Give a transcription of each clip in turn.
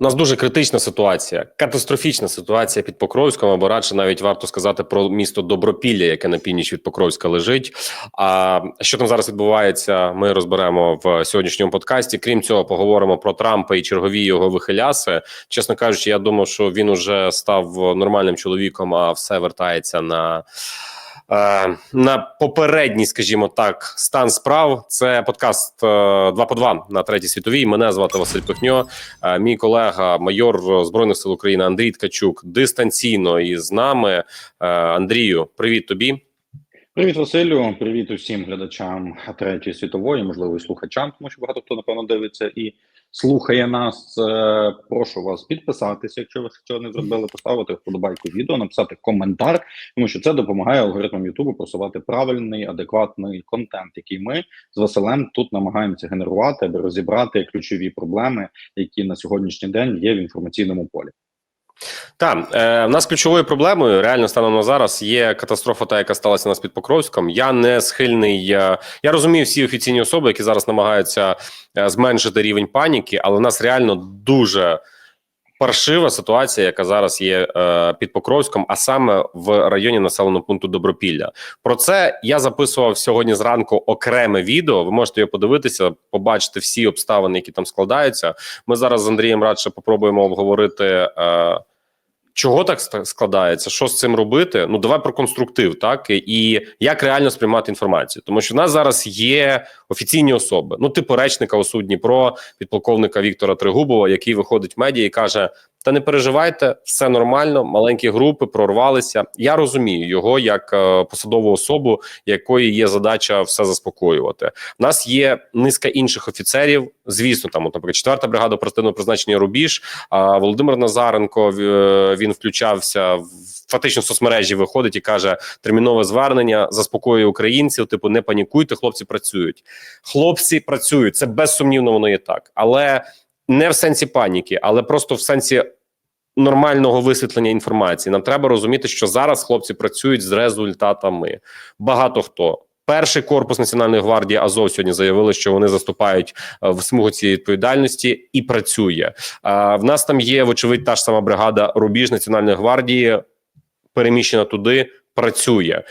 У нас дуже критична ситуація, катастрофічна ситуація під Покровськом, або радше навіть варто сказати про місто Добропілля, яке на північ від Покровська лежить. А що там зараз відбувається, ми розберемо в сьогоднішньому подкасті. Крім цього, поговоримо про Трампа і чергові його вихиляси. Чесно кажучи, я думав, що він уже став нормальним чоловіком, а все вертається на. Е, На попередній, скажімо так, стан справ. Це подкаст е, 2 по 2 на третій світовій. Мене звати Василь Пихньо. Е, Мій колега, майор збройних сил України Андрій Ткачук, дистанційно із нами. Андрію, привіт тобі. Привіт, Василю. Привіт усім глядачам третьої світової, можливо, і слухачам, тому що багато хто напевно дивиться і слухає нас. Е, Прошу вас підписатися, якщо ви цього не зробили, поставити вподобайку відео, написати коментар, тому що це допомагає алгоритмам Ютубу просувати правильний, адекватний контент, який ми з Василем тут намагаємося генерувати, аби розібрати ключові проблеми, які на сьогоднішній день є в інформаційному полі. Так, е, в нас ключовою проблемою реально станом на зараз є катастрофа, та яка сталася у нас під Покровськом. Я не схильний. е, Я розумію всі офіційні особи, які зараз намагаються е, зменшити рівень паніки, але в нас реально дуже паршива ситуація, яка зараз є е, під Покровськом, а саме в районі населеного пункту Добропілля. Про це я записував сьогодні зранку окреме відео. Ви можете його подивитися, побачити всі обставини, які там складаються. Ми зараз з Андрієм радше попробуємо обговорити. Е, Чого так складається? Що з цим робити? Ну давай про конструктив, так і як реально сприймати інформацію, тому що в нас зараз є офіційні особи. Ну, типу речника у судні Дніпро, підполковника Віктора Тригубова, який виходить в медіа і каже: Та не переживайте, все нормально, маленькі групи прорвалися. Я розумію його як е, посадову особу, якої є задача все заспокоювати. У нас є низка інших офіцерів. Звісно, там, от, наприклад, четверта бригада оперативного призначення Рубіж. А Володимир Назаренко е, він включався в фактично соцмережі. Виходить і каже: термінове звернення заспокоює українців. Типу, не панікуйте, хлопці працюють. Хлопці працюють. Це безсумнівно воно є так, але не в сенсі паніки, але просто в сенсі. Нормального висвітлення інформації нам треба розуміти, що зараз хлопці працюють з результатами. Багато хто перший корпус національної гвардії Азов сьогодні заявили, що вони заступають е, в смугу цієї відповідальності і працює. А в нас там є вочевидь та ж сама бригада Рубіж Національної гвардії, переміщена туди, працює.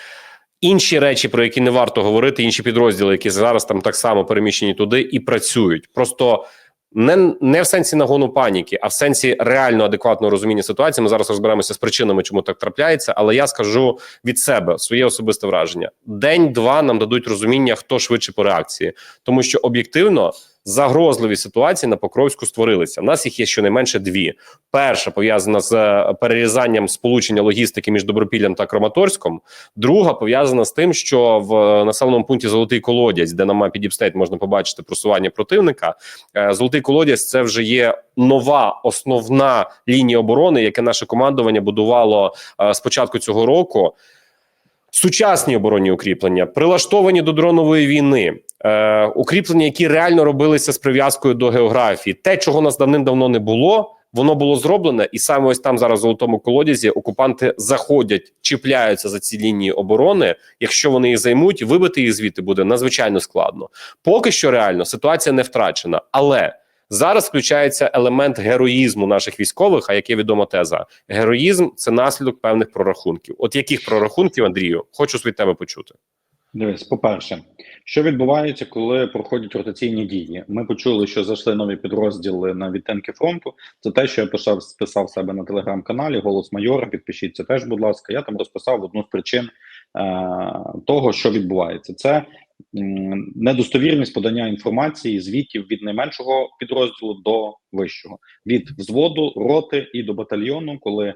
Інші речі, про які не варто говорити, інші підрозділи, які зараз там так само переміщені туди і працюють. Просто не, не в сенсі нагону паніки, а в сенсі реально адекватного розуміння ситуації. Ми зараз розберемося з причинами, чому так трапляється. Але я скажу від себе своє особисте враження: день-два нам дадуть розуміння, хто швидше по реакції, тому що об'єктивно загрозливі ситуації на Покровську створилися. У нас їх є щонайменше дві. Перша пов'язана з е, перерізанням сполучення логістики між Добропіллям та Краматорськом. Друга пов'язана з тим, що в е, населеному пункті Золотий Колодязь, де на мапі Діпстейт можна побачити просування противника. е, Золотий Колодязь це вже є нова основна лінія оборони, яке наше командування будувало е, з початку цього року. Сучасні оборонні укріплення прилаштовані до дронової війни, е, укріплення, які реально робилися з прив'язкою до географії. Те, чого нас давним-давно не було, воно було зроблене, і саме ось там зараз в золотому колодязі окупанти заходять, чіпляються за ці лінії оборони. Якщо вони їх займуть, вибити їх звідти буде надзвичайно складно. Поки що реально ситуація не втрачена, але зараз включається елемент героїзму наших військових. А яке відома теза, героїзм це наслідок певних прорахунків. От яких прорахунків, Андрію, хочу від тебе почути. Дивись, по-перше, що відбувається, коли проходять ротаційні дії? Ми почули, що зайшли нові підрозділи на відтинки фронту. Це те, що я писав, списав себе на телеграм-каналі Голос Майора. Підпишіться теж, будь ласка. Я там розписав одну з причин е- того, що відбувається. Це недостовірність подання інформації, звітів від найменшого підрозділу до вищого, від взводу, роти і до батальйону, коли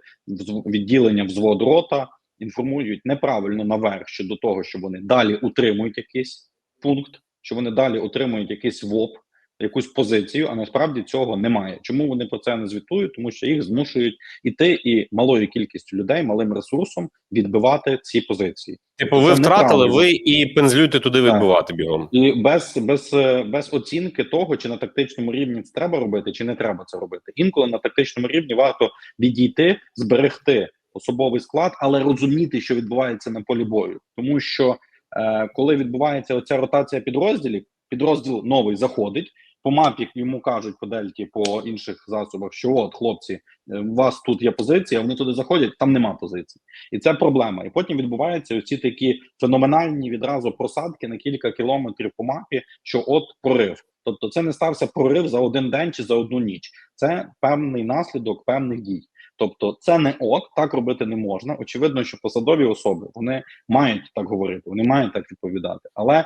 відділення взвод рота інформують неправильно наверх щодо того, що вони далі утримують якийсь пункт, що вони далі отримують якийсь ВОП, якусь позицію, а насправді цього немає. Чому вони про це не звітують? Тому що їх змушують іти і малою кількістю людей, малим ресурсом відбивати ці позиції. Типу, ви Це втратили, ви і пензлюйте туди Так. відбивати бігом. І без, без, без оцінки того, чи на тактичному рівні це треба робити, чи не треба це робити. Інколи на тактичному рівні варто відійти, зберегти особовий склад, але розуміти, що відбувається на полі бою, тому що е, коли відбувається оця ротація підрозділів, підрозділ новий заходить. По мапі йому кажуть по дельті, по інших засобах, що от хлопці, е, у вас тут є позиція, вони туди заходять, там нема позицій, і це проблема. І потім відбуваються ці такі феноменальні відразу просадки на кілька кілометрів по мапі, що от прорив. Тобто, це не стався прорив за один день чи за одну ніч. Це певний наслідок певних дій. Тобто, це не ок, так робити не можна. Очевидно, що посадові особи вони мають так говорити, вони мають так відповідати. Але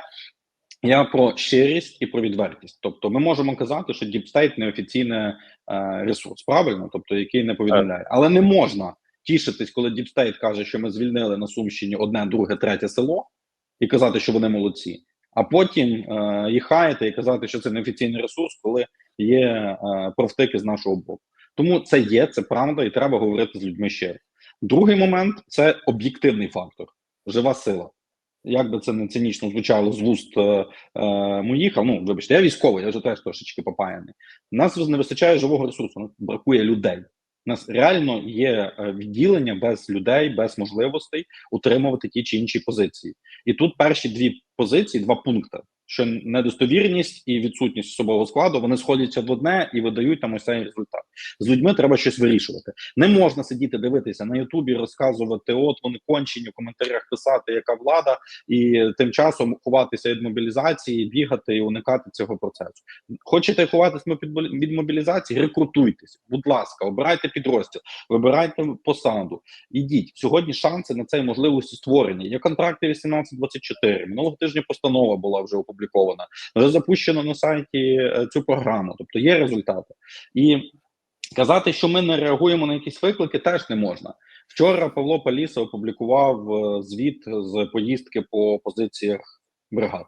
я про щирість і про відвертість. Тобто, ми можемо казати, що діпстейт неофіційний е, ресурс, правильно, тобто який не повідомляє, але не можна тішитись, коли діпстейт каже, що ми звільнили на Сумщині одне, друге, третє село, і казати, що вони молодці. А потім е, їх хаяти і казати, що це неофіційний ресурс, коли є е, провтики з нашого боку. Тому це є, це правда, і треба говорити з людьми щиро. Другий момент це об'єктивний фактор, жива сила. Як би це не цинічно звучало з вуст е, е, моїх, а ну вибачте, я військовий, я вже теж трошечки попаяний. Нас не вистачає живого ресурсу, нас бракує людей. У нас реально є е, відділення без людей, без можливостей утримувати ті чи інші позиції. І тут перші дві позиції, два пункти: що недостовірність і відсутність особового складу вони сходяться в одне і видають там ось цей результат. З людьми треба щось вирішувати. Не можна сидіти дивитися на Ютубі, розказувати, от вони кончені в коментарях писати, яка влада, і тим часом ховатися від мобілізації, бігати і уникати цього процесу. Хочете ховатися від мобілізації? Рекрутуйтесь, будь ласка, обирайте підрозділ, вибирайте посаду. Ідіть сьогодні. Шанси на це можливості створені. Є контракти 1824. Минулого тижня постанова була вже опублікована. Вже запущено на сайті е, цю програму. Тобто є результати і. Казати, що ми не реагуємо на якісь виклики, теж не можна. Вчора Павло Паліса опублікував е, звіт з поїздки по позиціях бригад.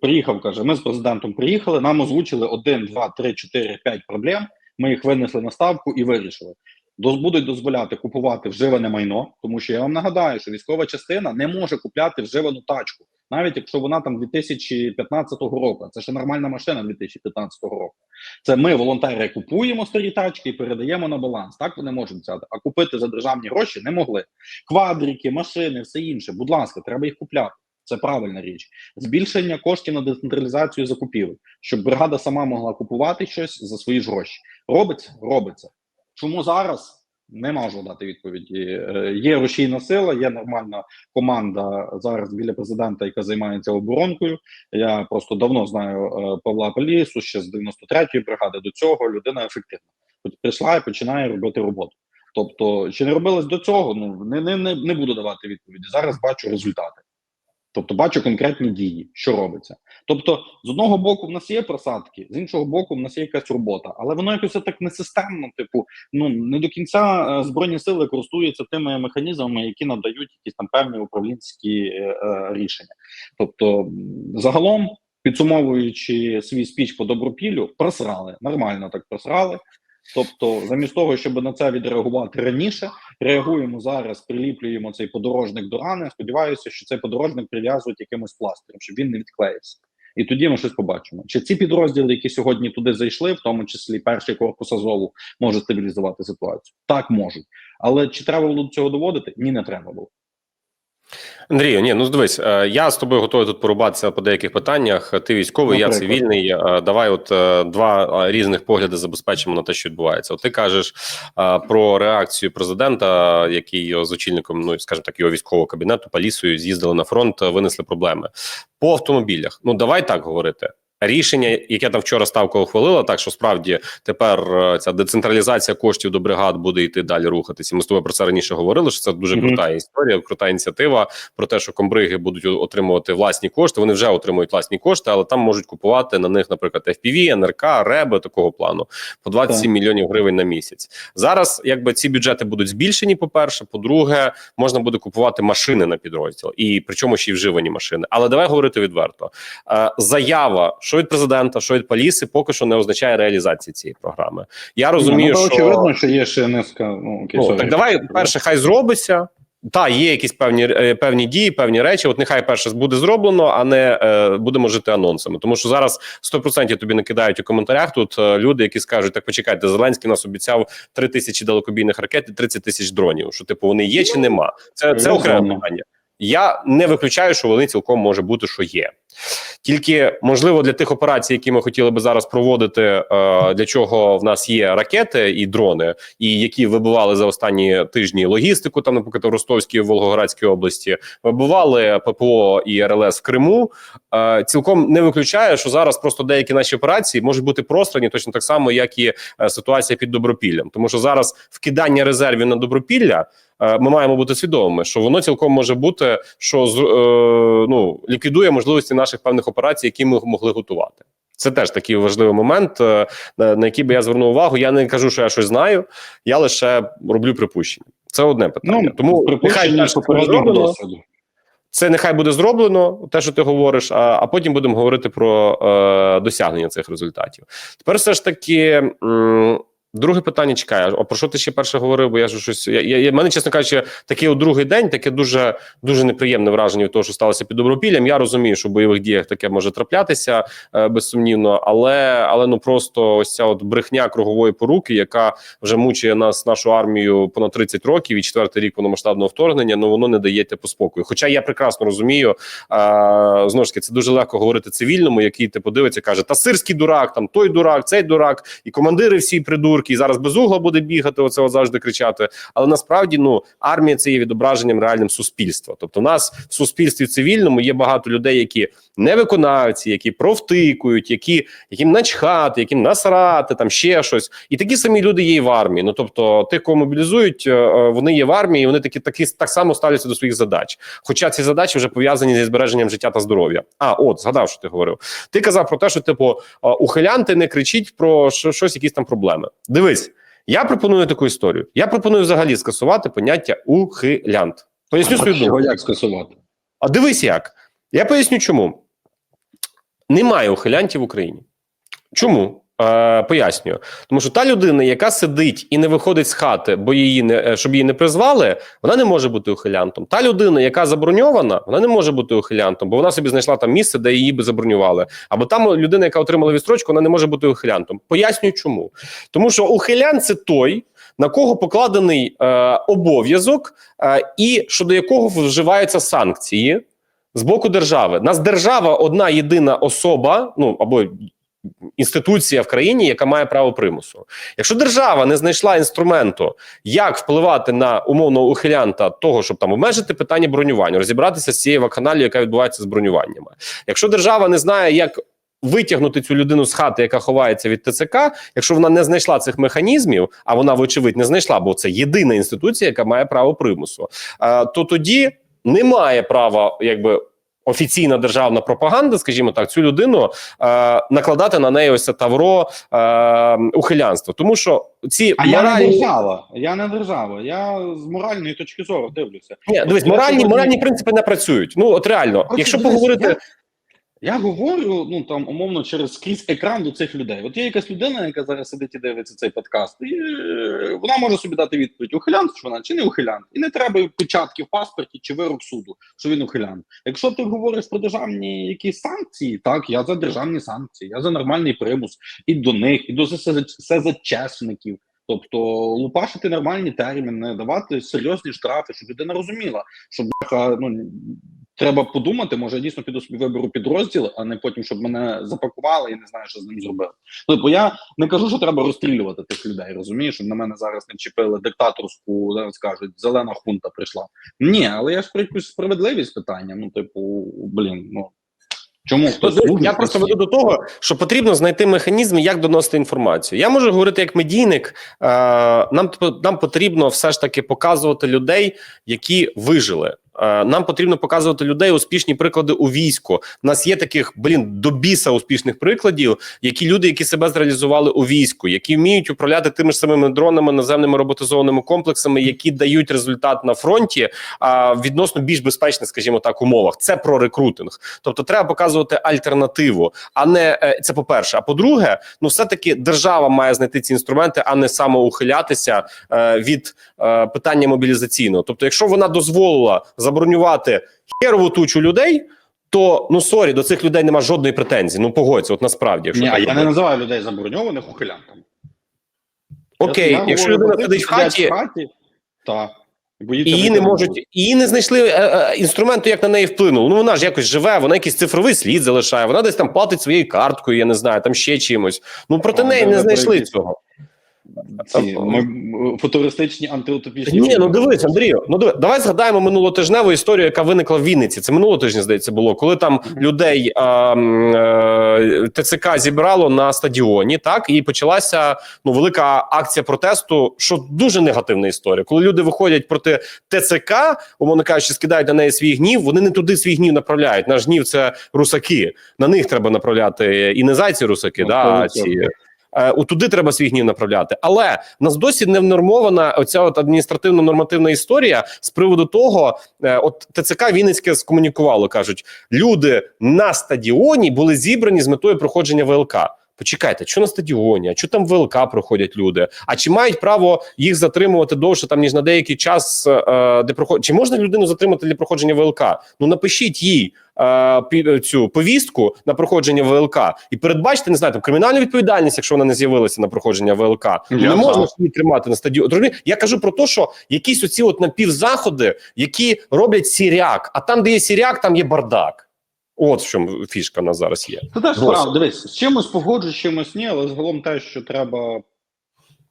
Приїхав, каже: ми з президентом приїхали. Нам озвучили 1, 2, 3, 4, 5 проблем. Ми їх винесли на ставку і вирішили. Будуть дозволяти купувати вживане майно, тому що я вам нагадаю, що військова частина не може купляти вживану тачку, навіть якщо вона там 2015 року. Це ще нормальна машина 2015 року. Це ми, волонтери, купуємо старі тачки і передаємо на баланс. Так вони можуть взяти. А купити за державні гроші не могли. Квадрики, машини, все інше. Будь ласка, треба їх купляти. Це правильна річ. Збільшення коштів на децентралізацію закупівель, щоб бригада сама могла купувати щось за свої ж гроші. Робиться, робиться. Чому зараз? Не можу дати відповіді. Е, Є рушійна сила, є нормальна команда зараз біля президента, яка займається оборонкою. Я просто давно знаю е, Павла Палісу, ще з 93-ї бригади. До цього людина ефективна. Прийшла і починає робити роботу. Тобто, чи не робилось до цього? Ну не не, не, не буду давати відповіді. Зараз бачу результати. Тобто бачу конкретні дії, що робиться. Тобто, з одного боку, в нас є просадки, з іншого боку, в нас є якась робота, але воно якось так несистемно. Типу, ну не до кінця е, збройні сили користуються тими механізмами, які надають якісь там певні управлінські е, е, рішення. Тобто, загалом, підсумовуючи свій спіч по добропіллю, просрали нормально так просрали. Тобто, замість того, щоб на це відреагувати раніше, реагуємо зараз, приліплюємо цей подорожник до рани. Сподіваюся, що цей подорожник прив'язують якимось пластирем, щоб він не відклеївся. І тоді ми щось побачимо. Чи ці підрозділи, які сьогодні туди зайшли, в тому числі перший корпус Азову, може стабілізувати ситуацію? Так можуть. Але чи треба було до цього доводити? Ні, не треба було. Андрію, ні, ну дивись, е, я з тобою готовий тут порубатися по деяких питаннях. Ти військовий, я цивільний. Е, Давай, от е, два різних погляди забезпечимо на те, що відбувається. От ти кажеш про реакцію президента, який з очільником, ну скажімо так, його військового кабінету Палісою з'їздили на фронт, винесли проблеми по автомобілях. Ну давай так говорити. Рішення, яке там вчора ставка ухвалила, так що справді тепер е, ця децентралізація коштів до бригад буде йти далі рухатися. Ми з тобою про це раніше говорили. Що це дуже Мгм. крута історія, крута ініціатива про те, що комбриги будуть отримувати власні кошти. Вони вже отримують власні кошти, але там можуть купувати на них, наприклад, FPV, НРК, РЕБи такого плану по 27 мільйонів гривень на місяць. Зараз якби ці бюджети будуть збільшені. По перше, по-друге, можна буде купувати машини на підрозділ, і причому ще й вживані машини. Але давай говорити відверто. Е, заява, що від президента, що від Паліси, поки що не означає реалізації цієї програми. Я розумію, ну, що очевидно, що є ще низка. Ну, окей, Ну, так давай перше, хай зробиться. Та є якісь певні е, певні дії, певні речі. От нехай перше буде зроблено, а не е, будемо жити анонсами. Тому що зараз 100% тобі накидають у коментарях. Тут е, люди, які скажуть: так почекайте, Зеленський нас обіцяв 3 тисячі далекобійних ракет і 30 тисяч дронів. Що типу вони є чи нема? Це, це окреме питання. Я не виключаю, що вони цілком може бути, що є. Тільки можливо для тих операцій, які ми хотіли би зараз проводити, е, для чого в нас є ракети і дрони, і які вибивали за останні тижні логістику, там, наприклад, в Ростовській Волгоградській області, вибивали ППО і РЛС в Криму. Е, Цілком не виключає, що зараз просто деякі наші операції можуть бути пространі точно так само, як і е, ситуація під Добропіллям, тому що зараз вкидання резервів на Добропілля. Е, Ми маємо бути свідомими, що воно цілком може бути, що е, ну ліквідує можливості наших певних операцій, які ми могли готувати. Це теж такий важливий момент, е, на, який би я звернув увагу. Я не кажу, що я щось знаю, я лише роблю припущення. Це одне питання. Ну, Тому нехай припущення попереднього досвіду. Це нехай буде зроблено, те, що ти говориш, а, а потім будемо говорити про е, досягнення цих результатів. Тепер все ж таки. М- Друге питання чекає. А про що ти ще перше говорив? Бо я ж щось. Я, я, мене, чесно кажучи, такий у другий день, таке дуже дуже неприємне враження від того, що сталося під добропіллям. Я розумію, що в бойових діях таке може траплятися е, безсумнівно, але але ну просто ось ця от брехня кругової поруки, яка вже мучує нас, нашу армію понад 30 років і четвертий рік повномасштабного вторгнення. Ну воно не дає типу спокою. Хоча я прекрасно розумію, а, знову ж таки, це дуже легко говорити цивільному, який ти подивиться, каже: та сирський дурак, там той дурак, цей дурак, і командири всі придурки, і зараз без угла буде бігати. Оце от завжди кричати. Але насправді ну армія це є відображенням реальним суспільства. Тобто, у нас в суспільстві цивільному є багато людей, які не виконавці, які провтикують, які яким начхати, яким насрати, там ще щось. І такі самі люди є і в армії. Ну тобто, тих, кого мобілізують, е, е, вони є в армії, і вони такі такі так само ставляться до своїх задач. Хоча ці задачі вже пов'язані зі збереженням життя та здоров'я. А от згадав, що ти говорив. Ти казав про те, що типу е, ухилянти не кричіть про щось, якісь там проблеми. Дивись, я пропоную таку історію. Я пропоную взагалі скасувати поняття ухилянт. Поясню свою думку. Як скасувати? А дивись як. Я поясню, чому немає ухилянтів в Україні. Чому? Е, пояснюю, тому що та людина, яка сидить і не виходить з хати, бо її не е, щоб її не призвали, вона не може бути ухилянтом. Та людина, яка заброньована, вона не може бути ухилянтом, бо вона собі знайшла там місце, де її би забронювали. Або там людина, яка отримала відстрочку, вона не може бути ухилянтом. Пояснюю, чому тому, що ухилян це той, на кого покладений е, обов'язок, е, і щодо якого вживаються санкції з боку держави. Нас держава одна єдина особа, ну або інституція в країні, яка має право примусу. Якщо держава не знайшла інструменту, як впливати на умовного ухилянта того, щоб там обмежити питання бронювання, розібратися з цією вакханалією, яка відбувається з бронюваннями. Якщо держава не знає, як витягнути цю людину з хати, яка ховається від ТЦК, якщо вона не знайшла цих механізмів, а вона, вочевидь, не знайшла, бо це єдина інституція, яка має право примусу, е, то тоді немає права, якби. Офіційна державна пропаганда, скажімо так, цю людину е, накладати на неї ось це тавро е, ухилянство. тому що ці А я не держава. Я не держава. Я з моральної точки зору дивлюся. Ні, дивись, моральні моральні принципи не працюють. Ну от реально, От якщо дивись, поговорити. Я, я говорю, ну там умовно через скрізь екран до цих людей. От є якась людина, яка зараз сидить і дивиться цей подкаст, і е, вона може собі дати відповідь: ухилянт чи вона чи не ухилянт. І не треба печатки в паспорті чи вирок суду, що він ухилянт. Якщо ти говориш про державні якісь санкції, так я за державні санкції, я за нормальний примус і до них, і до СЗЧшників. Тобто лупашити нормальні терміни, давати серйозні штрафи, щоб людина розуміла, що ну треба подумати, може я дійсно піду собі виберу підрозділ, а не потім, щоб мене запакували і не знаю, що з ним зробити. Ну, бо я не кажу, що треба розстрілювати тих людей. Розумієш, щоб на мене зараз не чіпили диктаторську, зараз кажуть, зелена хунта прийшла. Ні, але я ж про якусь справедливість питання. Ну, типу, блін, ну. Чому хтось я просто веду до того, що потрібно знайти механізми, як доносити інформацію. Я можу говорити як медійник. Е, нам нам потрібно все ж таки показувати людей, які вижили. Е, Нам потрібно показувати людей успішні приклади у війську. У нас є таких блін до біса успішних прикладів, які люди, які себе зреалізували у війську, які вміють управляти тими ж самими дронами, наземними роботизованими комплексами, які дають результат на фронті, а відносно більш безпечних, скажімо так, умовах. Це про рекрутинг. Тобто, треба показувати альтернативу, а не е, це. По перше, а по-друге, ну все таки держава має знайти ці інструменти, а не самоухилятися е, від питання мобілізаційного. Тобто, якщо вона дозволила забронювати херову тучу людей. То ну сорі, до цих людей нема жодної претензії. Ну погодься, от насправді, якщо Ні, так я не називаю людей заброньованих ухилянтами. окей, Я- я якщо говорю людина сидить в хаті, в хаті. Боїться І її не можуть, її не знайшли е, е, інструменту, як на неї вплинули. Ну вона ж якось живе, вона якийсь цифровий слід залишає, вона десь там платить своєю карткою, я не знаю, там ще чимось. Ну проти А, неї не знайшли цього. Ці м- м- футуристичні антиутопічні. Ні, ну дивись, Андрію. Ну диви, давай згадаємо минулотижневу історію, яка виникла в Вінниці. Це минулого тижня, здається, було, коли там людей а, м, е, ТЦК зібрало на стадіоні, так і почалася ну велика акція протесту, що дуже негативна історія. Коли люди виходять проти ТЦК, умовно кажучи, скидають на неї свій гнів. Вони не туди свій гнів направляють. Наш гнів це русаки. На них треба направляти і не зайці русаки, Ну, да, а 100%. ці. Е, от туди треба свій гнів направляти. Але в нас досі не внормована оця от адміністративно-нормативна історія з приводу того, е, от ТЦК Вінницьке скомунікувало, кажуть, люди на стадіоні були зібрані з метою проходження ВЛК. Почекайте, що на стадіоні, а що там ВЛК проходять люди? А чи мають право їх затримувати довше там ніж на деякий час, е, де проход... Чи можна людину затримати для проходження ВЛК? Ну напишіть їй е, цю повістку на проходження ВЛК і передбачте, не знаю, там кримінальну відповідальність, якщо вона не з'явилася на проходження ВЛК. Ну, Я не можна її тримати на стадіоні. Я кажу про те, що якісь оці от напівзаходи, які роблять сіряк, а там, де є сіряк, там є бардак. От в чому фішка в нас зараз є. Це теж правда. Дивись, з чимось погоджуюсь, чимось ні, але загалом те, що треба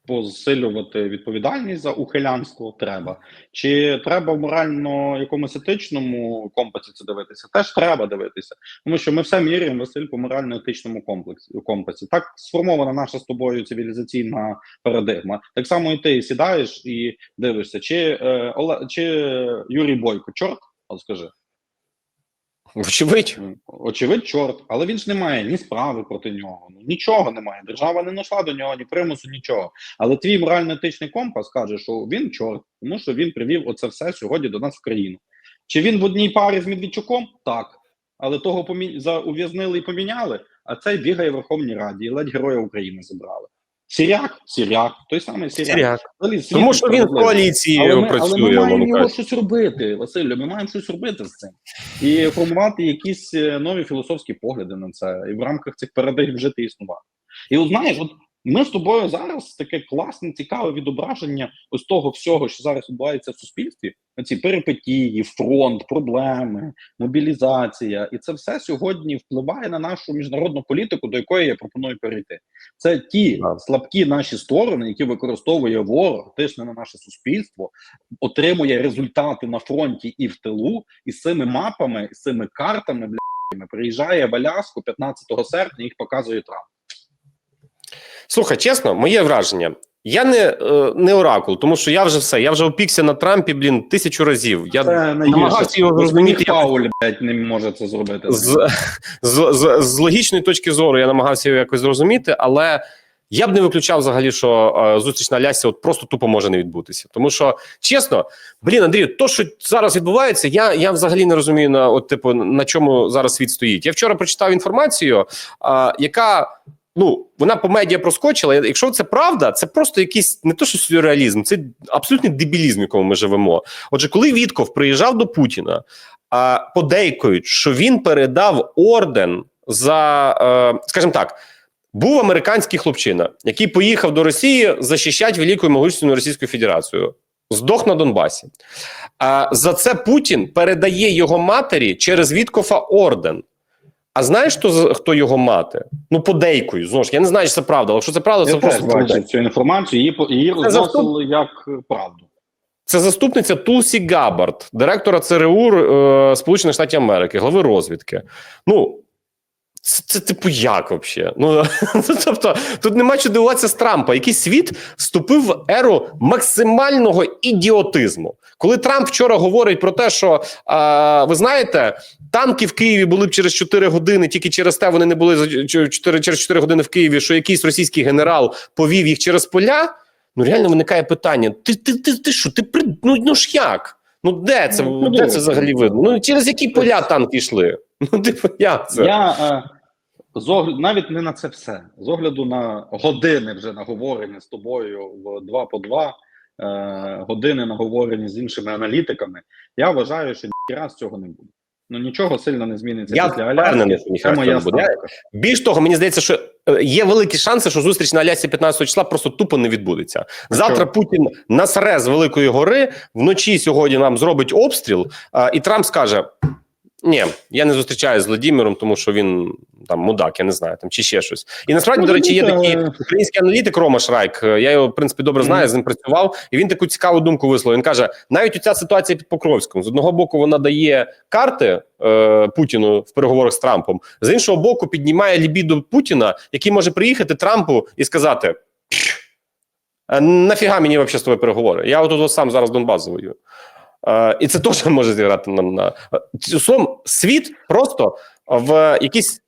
посилювати відповідальність за ухилянство, треба. Чи треба в морально якомусь етичному компасі це дивитися? Теж треба дивитися. Тому що ми все міряємо, Василь, по морально-етичному комплексі компасі. Так сформована наша з тобою цивілізаційна парадигма. Так само і ти сідаєш і дивишся, чи, е, Оле, чи Юрій Бойко, чорт, от скажи. Вочевидь. Очевидь, чорт, але він ж не має ні справи проти нього. Ну нічого немає. Держава не знайшла до нього ні примусу, нічого. Але твій морально-етичний компас каже, що він чорт, тому що він привів оце все сьогодні до нас в країну. Чи він в одній парі з Медведчуком? Так. Але того помі... за ув'язнили і поміняли, а цей бігає в Верховній Раді і ледь Героя України забрали. Сіряк, сіряк, той самий сіряк. Сіряк. Взагалі, Тому що він в коаліції Але ми, але працює. ми маємо його щось робити, Василю. Ми маємо щось робити з цим і формувати якісь е, нові філософські погляди на це, і в рамках цих парадигм жити існувати. І от знаєш, от ми з тобою зараз таке класне, цікаве відображення ось того всього, що зараз відбувається в суспільстві. Ці перипетії, фронт, проблеми, мобілізація, і це все сьогодні впливає на нашу міжнародну політику, до якої я пропоную перейти. Це ті Так. слабкі наші сторони, які використовує ворог, тисне на наше суспільство, отримує результати на фронті і в тилу, і з цими мапами, з цими картами, бля, приїжджає в Аляску 15 серпня, їх показує Трамп. Слухай, чесно, моє враження. Я не, е, не оракул, тому що я вже все. Я вже опікся на Трампі, блін, тисячу разів. Я Це намагався його зрозуміти. Пауль, блядь, не може це зробити. з, з, з, з логічної точки зору я намагався його якось зрозуміти, але я б не виключав взагалі, що е, зустріч на Лясі от просто тупо може не відбутися. Тому що, чесно, блін, Андрію, то, що зараз відбувається, я, я взагалі не розумію на от, типу, на чому зараз світ стоїть. Я вчора прочитав інформацію, е, яка. Ну, вона по медіа проскочила. Якщо це правда, це просто якийсь не то, що сюрреалізм, це абсолютний дебілізм, в якому ми живемо. Отже, коли Вітков приїжджав до Путіна, а подейкують, що він передав орден за, е, скажімо так, був американський хлопчина, який поїхав до Росії захищати велику і могутню Російську Федерацію. Здох на Донбасі. А за це Путін передає його матері через Віткофа орден. А знаєш, хто, хто його мати? Ну, подейкою. Знову ж я не знаю, чи це правда, але якщо це правда, Я це просто бачив цю інформацію, її, її розносили як правду. Це заступниця Тулсі Габард, директора ЦРУ е, Сполучених Штатів Америки, глави розвідки. Ну, це, це типу як взагалі? Ну, тобто, тут нема що дивуватися з Трампа. Який світ вступив в еру максимального ідіотизму. Коли Трамп вчора говорить про те, що е, ви знаєте, танки в Києві були б через 4 години, тільки через те вони не були за 4, через 4 години в Києві, що якийсь російський генерал повів їх через поля. Ну реально виникає питання: ти ти, ти, ти що? Ти ну, ну ж як? Ну де це Ну, де це взагалі видно? Ну через які поля танки йшли? Ну типу, як це? Я е, з огляду, навіть не на це все. З огляду на години вже наговорення з тобою в два по два е, години наговорені з іншими аналітиками. Я вважаю, що ні з цього не буде. Ну нічого сильно не зміниться Я після впевнений, що ніхто моя не буде. Більш того, мені здається, що е, є великі шанси, що зустріч на Алясі 15 числа просто тупо не відбудеться. Завтра Путін насре з Великої гори, вночі сьогодні нам зробить обстріл, а, і Трамп скаже: Ні, я не зустрічаюся з Владимиром, тому що він там мудак, я не знаю, там чи ще щось. І насправді, Ну, до речі, є розумієте, такий український аналітик Рома Шрайк. е, Я його в принципі добре знаю, з ним працював, і він таку цікаву думку висловив. Він каже: навіть ця ситуація під Покровськом з одного боку вона дає карти е, Путіну в переговорах з Трампом, з іншого боку, піднімає лібіду Путіна, який може приїхати Трампу і сказати. «А Нафіга мені взагалі з тобою переговори? Я отут от сам зараз Донбас завоюю. Е, і це теж може зіграти нам на Ці- словом, світ просто в якійсь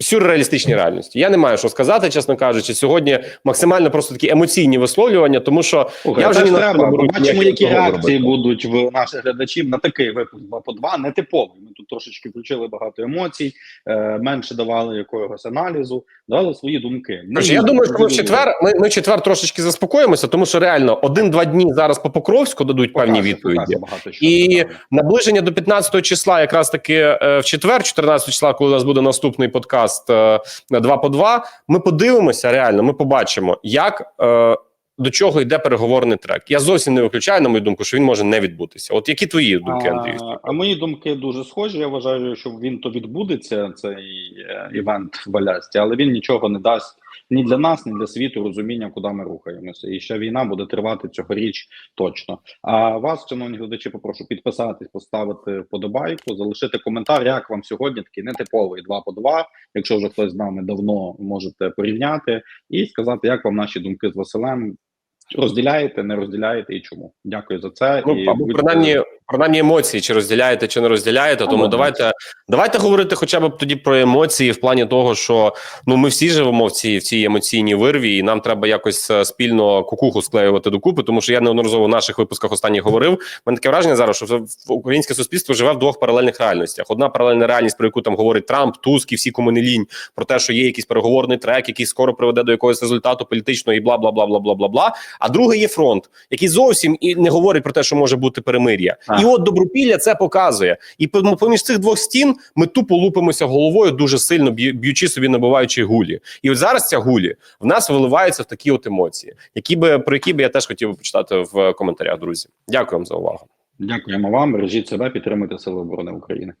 сюрреалістичній реальності. Я не маю що сказати, чесно кажучи. Сьогодні максимально просто такі емоційні висловлювання, тому що Слухай, я вже треба. не беру Побачимо, які реакції робити. будуть в наших глядачів на такий випуск 2 по 2, нетиповий. Ми трошечки включили багато емоцій, е, менше давали якогось аналізу, давали свої думки. Ну, я думаю, що ми в четвер ми, ми в четвер трошечки заспокоїмося, тому що реально один-два дні зараз по Покровську дадуть певні відповіді. багато що, І напевно. наближення до 15 числа, якраз таки е, в четвер, 14 числа, коли у нас буде наступний подкаст е, на 2 по 2, ми подивимося реально, ми побачимо, як е, до чого йде переговорний трек. Я зовсім не виключаю, на мою думку, що він може не відбутися. От які твої думки, Андрій? А, а мої думки дуже схожі. Я вважаю, що він то відбудеться, цей е, івент в Алясці, але він нічого не дасть ні для нас, ні для світу розуміння, куди ми рухаємося. І ще війна буде тривати цьогоріч точно. А вас, шановні глядачі, попрошу підписатись, поставити вподобайку, залишити коментар, як вам сьогодні такий нетиповий 2 по 2. Якщо вже хтось з нами давно можете порівняти і сказати, як вам наші думки з Василем. Розділяєте, не розділяєте і чому? Дякую за це. Ну, і або принаймні, принаймні емоції, чи розділяєте, чи не розділяєте. Тому давайте, давайте говорити хоча б тоді про емоції в плані того, що ну ми всі живемо в цій в цій емоційній вирві, і нам треба якось е, спільно кукуху склеювати докупи. Тому що я неодноразово в наших випусках останніх говорив. Мене таке враження зараз, що українське суспільство живе в двох паралельних реальностях. Одна паралельна реальність, про яку там говорить Трамп, Туск і всі кому не лінь, про те, що є якийсь переговорний трек, який скоро приведе до якогось результату політичного і бла бла бла бла бла бла бла. А другий є фронт, який зовсім і не говорить про те, що може бути перемир'я. І от добропілля це показує. І поміж цих двох стін ми тупо лупимося головою дуже сильно, б'ю- б'ючи собі, набиваючи гулі. І от зараз ця гулі в нас виливаються в такі от емоції, які би про які би я теж хотів би почитати в коментарях. Друзі, дякую вам за увагу. Дякуємо вам. Бережіть себе, підтримуйте Сили оборони України.